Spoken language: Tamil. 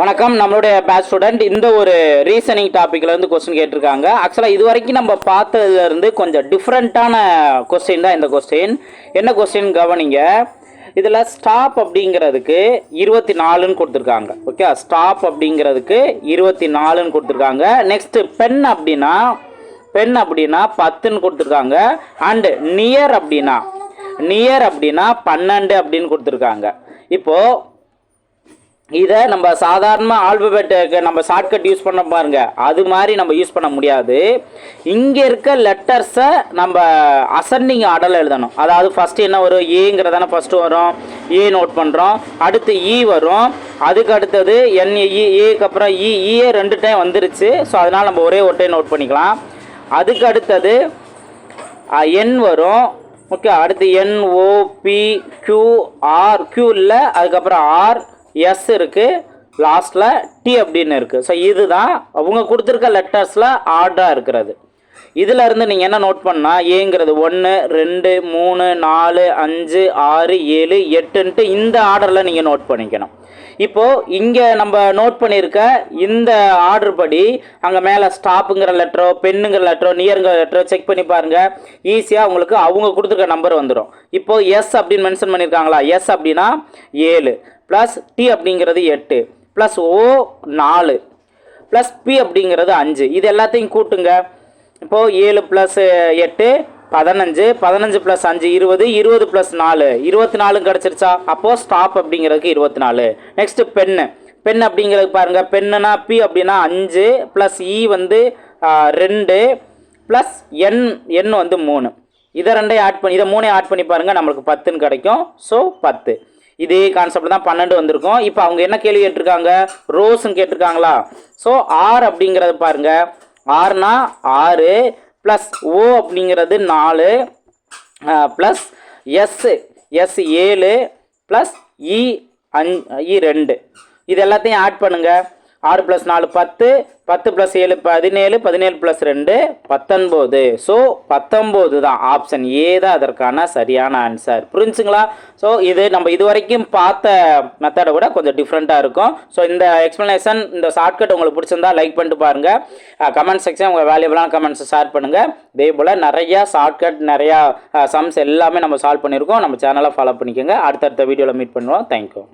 வணக்கம். நம்மளுடைய பேட்ச் ஸ்டூடெண்ட் இந்த ஒரு ரீசனிங் டாப்பிக்கில் இருந்து கொஸ்டின் கேட்டிருக்காங்க. ஆக்சுவலாக இது வரைக்கும் நம்ம பார்த்ததுலேருந்து கொஞ்சம் டிஃப்ரெண்ட்டான கொஸ்டின் தான் இந்த கொஸ்டின் என்ன கொஸ்டின் கவனிங்க? இதில் ஸ்டாப் அப்படிங்கிறதுக்கு இருபத்தி நாலுன்னு கொடுத்துருக்காங்க. ஓகே ஸ்டாப் அப்படிங்கிறதுக்கு இருபத்தி நாலுன்னு கொடுத்துருக்காங்க. நெக்ஸ்ட்டு பெண் அப்படின்னா பெண் அப்படின்னா பத்துன்னு கொடுத்துருக்காங்க. அண்டு நியர் அப்படின்னா நியர் அப்படின்னா பன்னெண்டு அப்படின்னு கொடுத்துருக்காங்க. இப்போது இதை நம்ம சாதாரண ஆல்பபெட்டுக்கு நம்ம ஷார்ட்கட் யூஸ் பண்ண பாருங்க. அது மாதிரி நம்ம யூஸ் பண்ண முடியாது. இங்கே இருக்க லெட்டர்ஸை நம்ம அசெண்டிங் ஆர்டரில் எழுதணும். அதாவது ஃபஸ்ட்டு என்ன வரும்? ஏங்கிறதான ஃபஸ்ட்டு வரும். ஏ நோட் பண்ணுறோம் அடுத்து இ வரும். அதுக்கு அடுத்தது என்இ ஏக்கு e, அப்புறம் e, இ இஏ ரெண்டு டைம் வந்துருச்சு. ஸோ அதனால் நம்ம ஒரே ஒரு டைம் நோட் பண்ணிக்கலாம். அதுக்கு அடுத்தது என் வரும். ஓகே அடுத்து N O Q R Q இல்லை அதுக்கப்புறம் ஆர் எஸ் இருக்குது லாஸ்ட்டில் டி அப்படின்னு இருக்குது ஸோ இதுதான் அவங்க கொடுத்துருக்க லெட்டர்ஸில் ஆர்டராக இருக்கிறது. இதிலருந்து நீங்கள் என்ன நோட் பண்ணால் ஏங்கிறது ஒன்று ரெண்டு மூணு நாலு அஞ்சு ஆறு ஏழு எட்டுன்ட்டு இந்த ஆர்டரில் நீங்கள் நோட் பண்ணிக்கணும். இப்போது இங்கே நம்ம நோட் பண்ணியிருக்க இந்த ஆர்டர் படி அங்கே மேலே ஸ்டாப்புங்கிற லெட்டரோ பெண்ணுங்கிற லெட்டரோ நியருங்கிற லெட்டரோ செக் பண்ணி பாருங்கள் ஈஸியாக உங்களுக்கு அவங்க கொடுத்துருக்க நம்பர் வந்துடும் இப்போது எஸ் அப்படின்னு மென்ஷன் பண்ணியிருக்காங்களா எஸ் அப்படின்னா ஏழு. ப்ளஸ் டி அப்படிங்கிறது எட்டு ப்ளஸ் ஓ நாலு ப்ளஸ் பி அப்படிங்கிறது அஞ்சு. இது எல்லாத்தையும் கூட்டுங்க. இப்போது ஏழு ப்ளஸ் எட்டு பதினஞ்சு பதினஞ்சு ப்ளஸ் அஞ்சு இருபது இருபது ப்ளஸ் நாலு. இருபத்தி நாலு கிடச்சிருச்சா? அப்போது ஸ்டாப் அப்படிங்கிறதுக்கு இருபத்தி நாலு நெக்ஸ்ட்டு பென்னு. பென் அப்படிங்கிறது பாருங்கள் பெண்ணுனா பி அப்படின்னா அஞ்சு ப்ளஸ் இ e வந்து ரெண்டு ப்ளஸ் என் என் வந்து மூணு. இதை ரெண்டையும் ஆட் பண்ணி இதை மூணையும் ஆட் பண்ணி பாருங்கள் நம்மளுக்கு பத்துன்னு கிடைக்கும். ஸோ பத்து. இதே கான்செப்ட் தான் பன்னெண்டு வந்திருக்கும். இப்போ அவங்க என்ன கேள்வி கேட்டிருக்காங்க? ரோஸ்ன்னு கேட்டிருக்காங்களா? ஸோ ஆர் அப்படிங்கிறது பாருங்க. ஆறுனா ஆறு ப்ளஸ் ஓ அப்படிங்கிறது நாலு ப்ளஸ் எஸ் எஸ் ஏழு ப்ளஸ் இ e அஞ் இ ரெண்டு. இது எல்லாத்தையும் ஆட் பண்ணுங்கள் ஆறு ப்ளஸ் நாலு பத்து பத்து ப்ளஸ் ஏழு பதினேழு பதினேழு ப்ளஸ் ரெண்டு பத்தொன்பது. ஸோ பத்தொம்போது தான் ஆப்ஷன் ஏ தான் அதற்கான சரியான ஆன்சர் புரிஞ்சுங்களா? ஸோ இது நம்ம இது வரைக்கும் பார்த்த மெத்தடை விட கொஞ்சம் டிஃப்ரெண்ட்டாக இருக்கும். ஸோ இந்த எக்ஸ்ப்ளனேஷன் இந்த ஷார்ட்கட் உங்களுக்கு பிடிச்சிருந்தா லைக் பண்ணிட்டு பாருங்கள் கமெண்ட் செக்ஷன் உங்கள் வேல்யூபிளான கமெண்ட்ஸை ஷேர் பண்ணுங்கள் இதே போல் நிறையா ஷார்ட்கட் நிறையா சம்ஸ் எல்லாமே நம்ம சால்வ் பண்ணியிருக்கோம். நம்ம சேனலை ஃபாலோ பண்ணிக்கோங்க. அடுத்தடுத்த வீடியோவில் மீட் பண்ணுவோம். தேங்க்யூ